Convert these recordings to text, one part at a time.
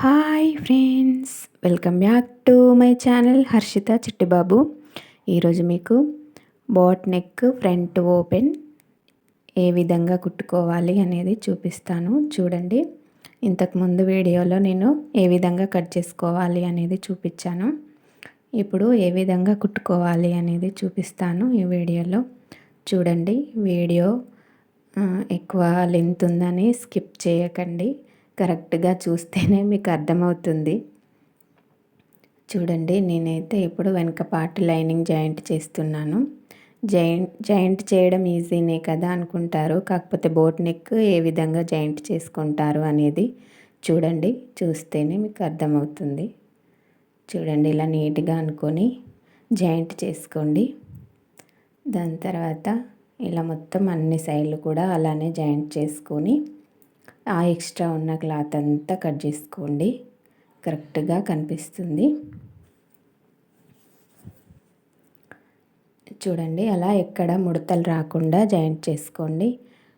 Hi friends welcome back to my channel Harshita Chittibabu ఈరోజు మీకు boat neck front open ఏ విధంగా కుట్టుకోవాలి అనేది చూపిస్తాను. చూడండి. ఇంతకుముందు వీడియోలో నేను ఏ విధంగా కట్ చేసుకోవాలి అనేది చూపించాను. ఇప్పుడు ఏ విధంగా కుట్టుకోవాలి అనేది చూపిస్తాను ఈ వీడియోలో. చూడండి. వీడియో ఎక్కువ లెంత్ ఉందని స్కిప్ చేయకండి. కరెక్ట్గా చూస్తేనే మీకు అర్థమవుతుంది. చూడండి నేనైతే ఇప్పుడు వెనక పార్ట్ లైనింగ్ జాయింట్ చేస్తున్నాను. జాయింట్ జాయింట్ చేయడం ఈజీనే కదా అనుకుంటారు. కాకపోతే బోట్ నెక్ ఏ విధంగా జాయింట్ చేసుకుంటారు అనేది చూడండి చూస్తేనే మీకు అర్థమవుతుంది. చూడండి ఇలా నీట్గా అనుకొని జాయింట్ చేసుకోండి. దాని తర్వాత ఇలా మొత్తం అన్ని సైడ్లు కూడా అలానే జాయింట్ చేసుకొని ఆ ఎక్స్ట్రా ఉన్న క్లాత్ అంతా కట్ చేసుకోండి. కరెక్ట్గా కనిపిస్తుంది. చూడండి అలా ఎక్కడ ముడతలు రాకుండా జాయింట్ చేసుకోండి.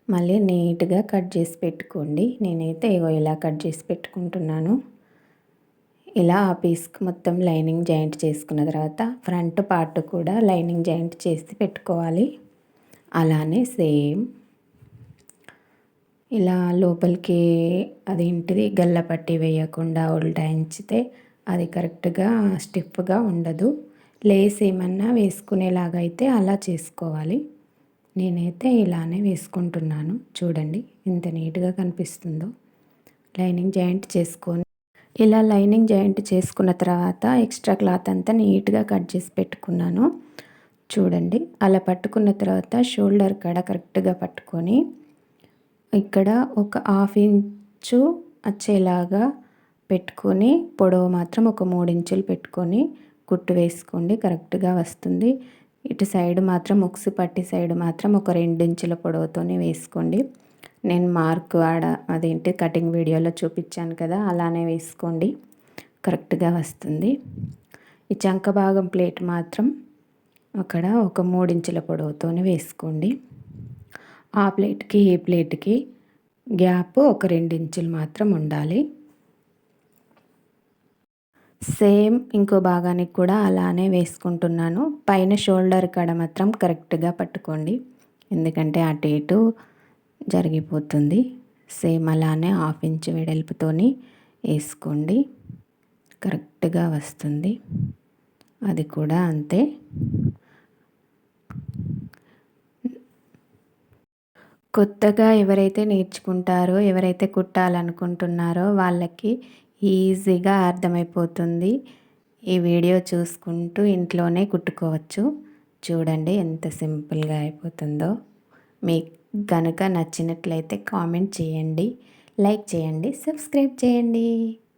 మళ్ళీ నీట్గా కట్ చేసి పెట్టుకోండి. నేనైతే ఇగో ఇలా కట్ చేసి పెట్టుకుంటున్నాను. ఇలా ఆ పీస్కి మొత్తం లైనింగ్ జాయింట్ చేసుకున్న తర్వాత ఫ్రంట్ పార్ట్ కూడా లైనింగ్ జాయింట్ చేసి పెట్టుకోవాలి. అలానే సేమ్ ఇలా లోపలికి అదేంటిది గల్ల పట్టి వేయకుండా ఉల్టాయించితే అది కరెక్ట్గా స్టిఫ్గా ఉండదు. లేస్ ఏమన్నా వేసుకునేలాగా అయితే అలా చేసుకోవాలి. నేనైతే ఇలానే వేసుకుంటున్నాను. చూడండి ఇంత నీట్గా కనిపిస్తుందో. లైనింగ్ జాయింట్ చేసుకొని ఇలా లైనింగ్ జాయింట్ చేసుకున్న తర్వాత ఎక్స్ట్రా క్లాత్ అంతా నీట్గా కట్ చేసి పెట్టుకున్నాను. చూడండి అలా పట్టుకున్న తర్వాత షోల్డర్ కడ కరెక్ట్గా పట్టుకొని ఇక్కడ ఒక హాఫ్ ఇంచు వచ్చేలాగా పెట్టుకొని పొడవు మాత్రం ఒక మూడు ఇంచులు పెట్టుకొని కుట్టు వేసుకోండి కరెక్ట్గా వస్తుంది. ఇటు సైడ్ మాత్రం ముక్సు పట్టి సైడ్ మాత్రం ఒక రెండు ఇంచుల పొడవుతోనే వేసుకోండి. నేను మార్క్ ఆడ అదేంటి కటింగ్ వీడియోలో చూపించాను కదా అలానే వేసుకోండి. కరెక్ట్గా వస్తుంది. ఈ చంక భాగం ప్లేట్ మాత్రం అక్కడ ఒక మూడించుల పొడవుతోనే వేసుకోండి. ఆ ప్లేట్కి ఈ ప్లేట్కి గ్యాప్ ఒక రెండు ఇంచులు మాత్రం ఉండాలి. సేమ్ ఇంకో భాగానికి కూడా అలానే వేసుకుంటున్నాను. పైన షోల్డర్ కాడ మాత్రం కరెక్ట్గా పట్టుకోండి. ఎందుకంటే అటు ఇటు జరిగిపోతుంది. సేమ్ అలానే హాఫ్ ఇంచ్ వెడల్పుతోని వేసుకోండి. కరెక్ట్గా వస్తుంది. అది కూడా అంతే. కొత్తగా ఎవరైతే నేర్చుకుంటారో ఎవరైతే కుట్టాలనుకుంటున్నారో వాళ్ళకి ఈజీగా అర్థమైపోతుంది. ఈ వీడియో చూసుకుంటూ ఇంట్లోనే కుట్టుకోవచ్చు. చూడండి ఎంత సింపుల్గా అయిపోతుందో. మీకు కనుక నచ్చినట్లయితే కామెంట్ చేయండి. లైక్ చేయండి సబ్స్క్రైబ్ చేయండి.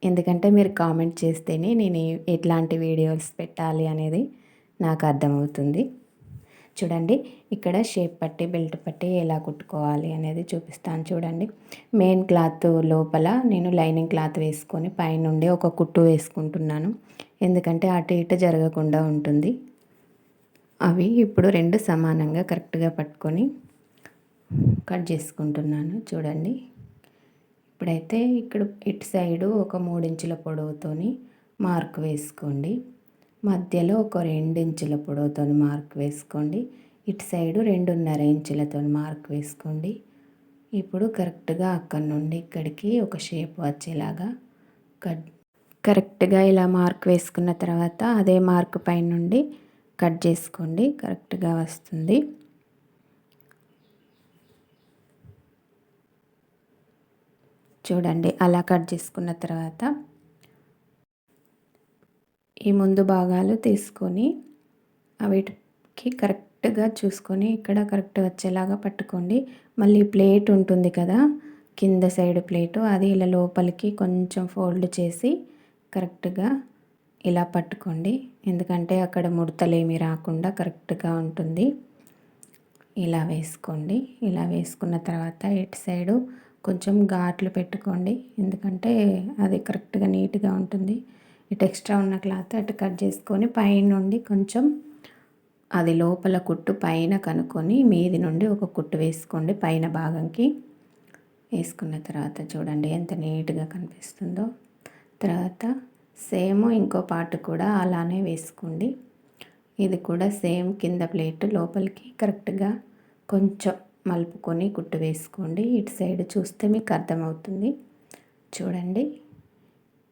ఎందుకంటే మీరు కామెంట్ చేస్తేనే నేను ఎట్లాంటి వీడియోస్ పెట్టాలి అనేది నాకు అర్థమవుతుంది. చూడండి ఇక్కడ షేప్ పట్టి బెల్ట్ పట్టి ఎలా కుట్టుకోవాలి అనేది చూపిస్తాను చూడండి. మెయిన్ క్లాత్ లోపల నేను లైనింగ్ క్లాత్ వేసుకొని పైనుండి ఒక కుట్టు వేసుకుంటున్నాను. ఎందుకంటే అటు ఇటు జరగకుండా ఉంటుంది. అవి ఇప్పుడు రెండు సమానంగా కరెక్ట్గా పట్టుకొని కట్ చేసుకుంటున్నాను చూడండి. ఇప్పుడైతే ఇక్కడ ఇటు సైడు ఒక మూడించుల పొడవుతోని మార్క్ వేసుకోండి. మధ్యలో ఒక రెండు ఇంచుల పొడవుతో మార్క్ వేసుకోండి. ఇటు సైడు రెండున్నర ఇంచులతో మార్క్ వేసుకోండి. ఇప్పుడు కరెక్ట్గా అక్కడి నుండి ఇక్కడికి ఒక షేప్ వచ్చేలాగా కట్ కరెక్ట్గా ఇలా మార్క్ వేసుకున్న తర్వాత అదే మార్క్ పై నుండి కట్ చేసుకోండి. కరెక్ట్గా వస్తుంది. చూడండి అలా కట్ చేసుకున్న తర్వాత ఈ ముందు భాగాలు తీసుకొని వీటికి కరెక్ట్గా చూసుకొని ఇక్కడ కరెక్ట్ వచ్చేలాగా పట్టుకోండి. మళ్ళీ ప్లేట్ ఉంటుంది కదా కింద సైడ్ ప్లేటు అది ఇలా లోపలికి కొంచెం ఫోల్డ్ చేసి కరెక్ట్గా ఇలా పట్టుకోండి. ఎందుకంటే అక్కడ ముడతలేమి రాకుండా కరెక్ట్గా ఉంటుంది. ఇలా వేసుకోండి. ఇలా వేసుకున్న తర్వాత ఇటు సైడు కొంచెం ఘాట్లు పెట్టుకోండి. ఎందుకంటే అది కరెక్ట్గా నీట్గా ఉంటుంది. ఇటు ఎక్స్ట్రా ఉన్న క్లాత్ అటు కట్ చేసుకొని పైనుండి కొంచెం అది లోపల కుట్టు పైన కనుక్కొని మీది నుండి ఒక కుట్టు వేసుకోండి. పైన భాగంకి వేసుకున్న తర్వాత చూడండి ఎంత నీట్గా కనిపిస్తుందో. తర్వాత సేమ్ ఇంకో పార్ట్ కూడా అలానే వేసుకోండి. ఇది కూడా సేమ్ కింద ప్లేట్ లోపలికి కరెక్ట్గా కొంచెం మలుపుకొని కుట్టు వేసుకోండి. ఇటు సైడ్ చూస్తే మీకు అర్థమవుతుంది. చూడండి.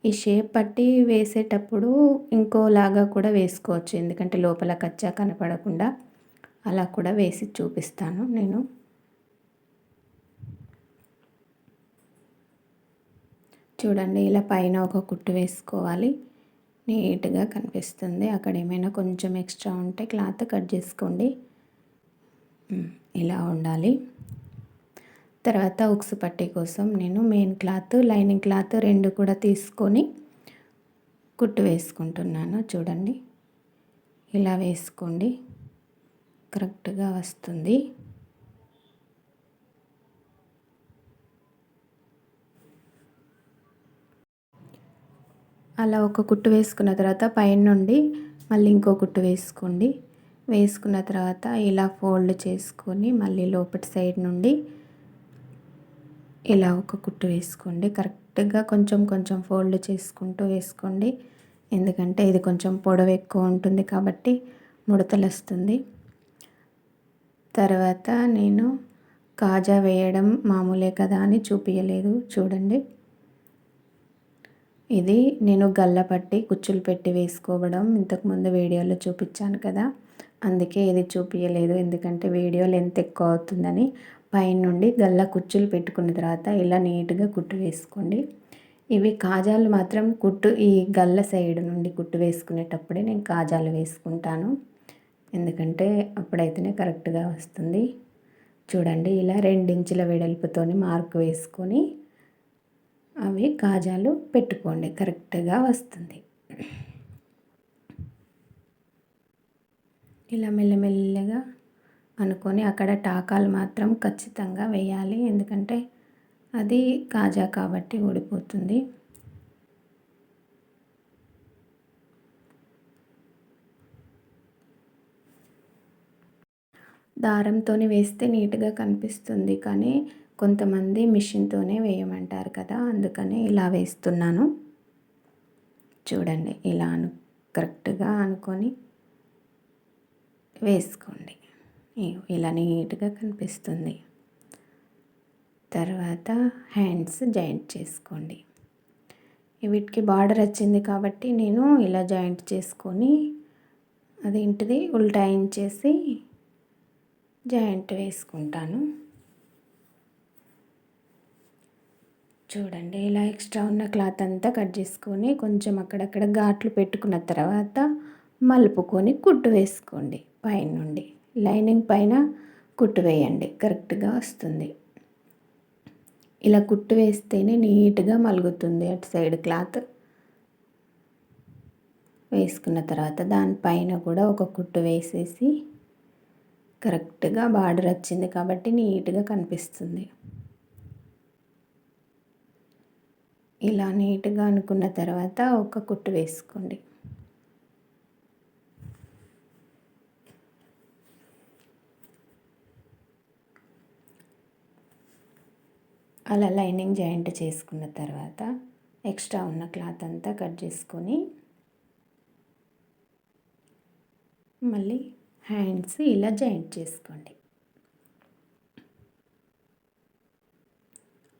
ఈ షేప్ పట్టి వేసేటప్పుడు ఇంకోలాగా కూడా వేసుకోవచ్చు. ఎందుకంటే లోపల కచ్చా కనపడకుండా అలా కూడా వేసి చూపిస్తాను నేను. చూడండి ఇలా పైన ఒక కుట్టు వేసుకోవాలి. నీట్గా కనిపిస్తుంది. అక్కడ ఏమైనా కొంచెం ఎక్స్ట్రా ఉంటే క్లాత్ కట్ చేసుకోండి. ఇలా ఉండాలి. తర్వాత ఉక్స్ పట్టీ కోసం నేను మెయిన్ క్లాత్ లైనింగ్ క్లాత్ రెండు కూడా తీసుకొని కుట్టు వేసుకుంటున్నాను. చూడండి. ఇలా వేసుకోండి. కరెక్ట్గా వస్తుంది. అలా ఒక కుట్టు వేసుకున్న తర్వాత పైన నుండి మళ్ళీ ఇంకో కుట్టు వేసుకోండి. వేసుకున్న తర్వాత ఇలా ఫోల్డ్ చేసుకొని మళ్ళీ లోపటి సైడ్ నుండి ఇలా ఒక కుట్టు వేసుకోండి. కరెక్ట్గా కొంచెం కొంచెం ఫోల్డ్ చేసుకుంటూ వేసుకోండి. ఎందుకంటే ఇది కొంచెం పొడవు ఎక్కువ ఉంటుంది కాబట్టి ముడతలు వస్తుంది తర్వాత నేను కాజా వేయడం మామూలే కదా అని చూపించలేదు చూడండి. ఇది నేను గల్లపట్టి కుచ్చులు పెట్టి వేసుకోవడం ఇంతకుముందు వీడియోలో చూపించాను కదా. అందుకే ఇది చూపించలేదు ఎందుకంటే వీడియో లెంత్ ఎక్కువ అవుతుందని పైన నుండి గల్ల కుచ్చులు పెట్టుకున్న తర్వాత ఇలా నీట్గా కుట్టు వేసుకోండి. ఇవి కాజాలు మాత్రం కుట్టు ఈ గల్ల సైడ్ నుండి కుట్టు వేసుకునేటప్పుడే నేను కాజాలు వేసుకుంటాను. ఎందుకంటే అప్పుడైతేనే కరెక్ట్గా వస్తుంది. చూడండి ఇలా రెండించుల వెడల్పుతోని మార్క్ వేసుకొని అవి కాజాలు పెట్టుకోండి. కరెక్ట్గా వస్తుంది. ఇలా మెల్లమెల్లగా అనుకొని అక్కడ టాకాలు మాత్రం ఖచ్చితంగా వేయాలి. ఎందుకంటే అది కాజా కాబట్టి ఊడిపోతుంది. దారంతో వేస్తే నీట్గా కనిపిస్తుంది. కానీ కొంతమంది మిషన్తోనే వేయమంటారు కదా అందుకని ఇలా వేస్తున్నాను. చూడండి ఇలా అను కరెక్ట్గా అనుకొని వేసుకోండి. ఇలా నీట్గా కనిపిస్తుంది. తర్వాత హ్యాండ్స్ జాయింట్ చేసుకోండి. వీటికి బార్డర్ వచ్చింది కాబట్టి నేను ఇలా జాయింట్ చేసుకొని అదేంటిది ఉల్టాయించేసి జాయింట్ వేసుకుంటాను. చూడండి ఇలా ఎక్స్ట్రా ఉన్న క్లాత్ అంతా కట్ చేసుకొని కొంచెం అక్కడక్కడ ఘాట్లు పెట్టుకున్న తర్వాత మలుపుకొని కుట్టు వేసుకోండి పైనుండి. నుండి లైనింగ్ పైన కుట్టు వేయండి. కరెక్ట్గా వస్తుంది. ఇలా కుట్టు వేస్తేనే నీట్గా మలుగుతుంది అటు సైడ్ క్లాత్. వేసుకున్న తర్వాత దానిపైన కూడా ఒక కుట్టు వేసేసి కరెక్ట్గా బార్డర్ వచ్చింది కాబట్టి నీట్గా కనిపిస్తుంది. ఇలా నీట్గా అనుకున్న తర్వాత ఒక కుట్టు వేసుకోండి. అలా లైనింగ్ జాయింట్ చేసుకున్న తర్వాత ఎక్స్ట్రా ఉన్న క్లాత్ అంతా కట్ చేసుకొని మళ్ళీ హ్యాండ్స్ ఇలా జాయింట్ చేసుకోండి.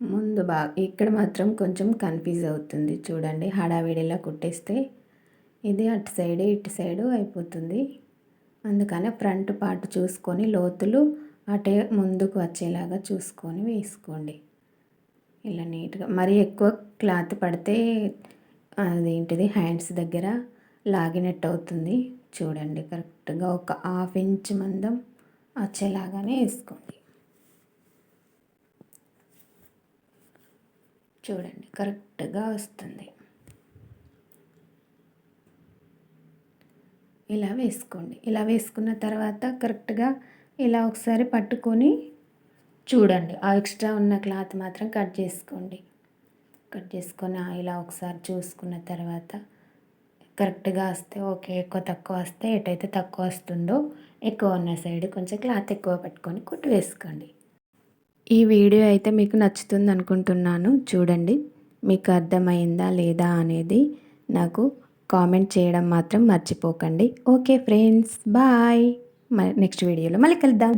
ముందు బాగా ఇక్కడ మాత్రం కొంచెం కన్ఫ్యూజ్ అవుతుంది. చూడండి హడావిడిలా కుట్టేస్తే ఇది అటు సైడ్ ఇటు సైడు అయిపోతుంది. అందుకనే ఫ్రంట్ పార్ట్ చూసుకొని లోతులు అటే ముందుకు వచ్చేలాగా చూసుకొని వేసుకోండి. ఇలా నీట్గా మరీ ఎక్కువ క్లాత్ పడితే అదేంటిది? హ్యాండ్స్ దగ్గర లాగినట్టు అవుతుంది చూడండి కరెక్ట్గా ఒక హాఫ్ ఇంచ్ మందం వచ్చేలాగానే వేసుకోండి. చూడండి కరెక్ట్గా వస్తుంది. ఇలా వేసుకోండి. ఇలా వేసుకున్న తర్వాత కరెక్ట్గా ఇలా ఒకసారి పట్టుకొని చూడండి. ఆ ఎక్స్ట్రా ఉన్న క్లాత్ మాత్రం కట్ చేసుకోండి. కట్ చేసుకొని ఇలా ఒకసారి చూసుకున్న తర్వాత కరెక్ట్గా వస్తే ఓకే ఎక్కువ తక్కువ వస్తే ఎటైతే తక్కువ వస్తుందో ఎక్కువ ఉన్న సైడ్ కొంచెం క్లాత్ ఎక్కువ పెట్టుకొని కుట్టు వేసుకోండి. ఈ వీడియో అయితే మీకు నచ్చుతుంది అనుకుంటున్నాను. చూడండి మీకు అర్థమైందా లేదా అనేది నాకు కామెంట్ చేయడం మాత్రం మర్చిపోకండి. Okay friends bye. నెక్స్ట్ వీడియోలో మళ్ళీ కలుద్దాం.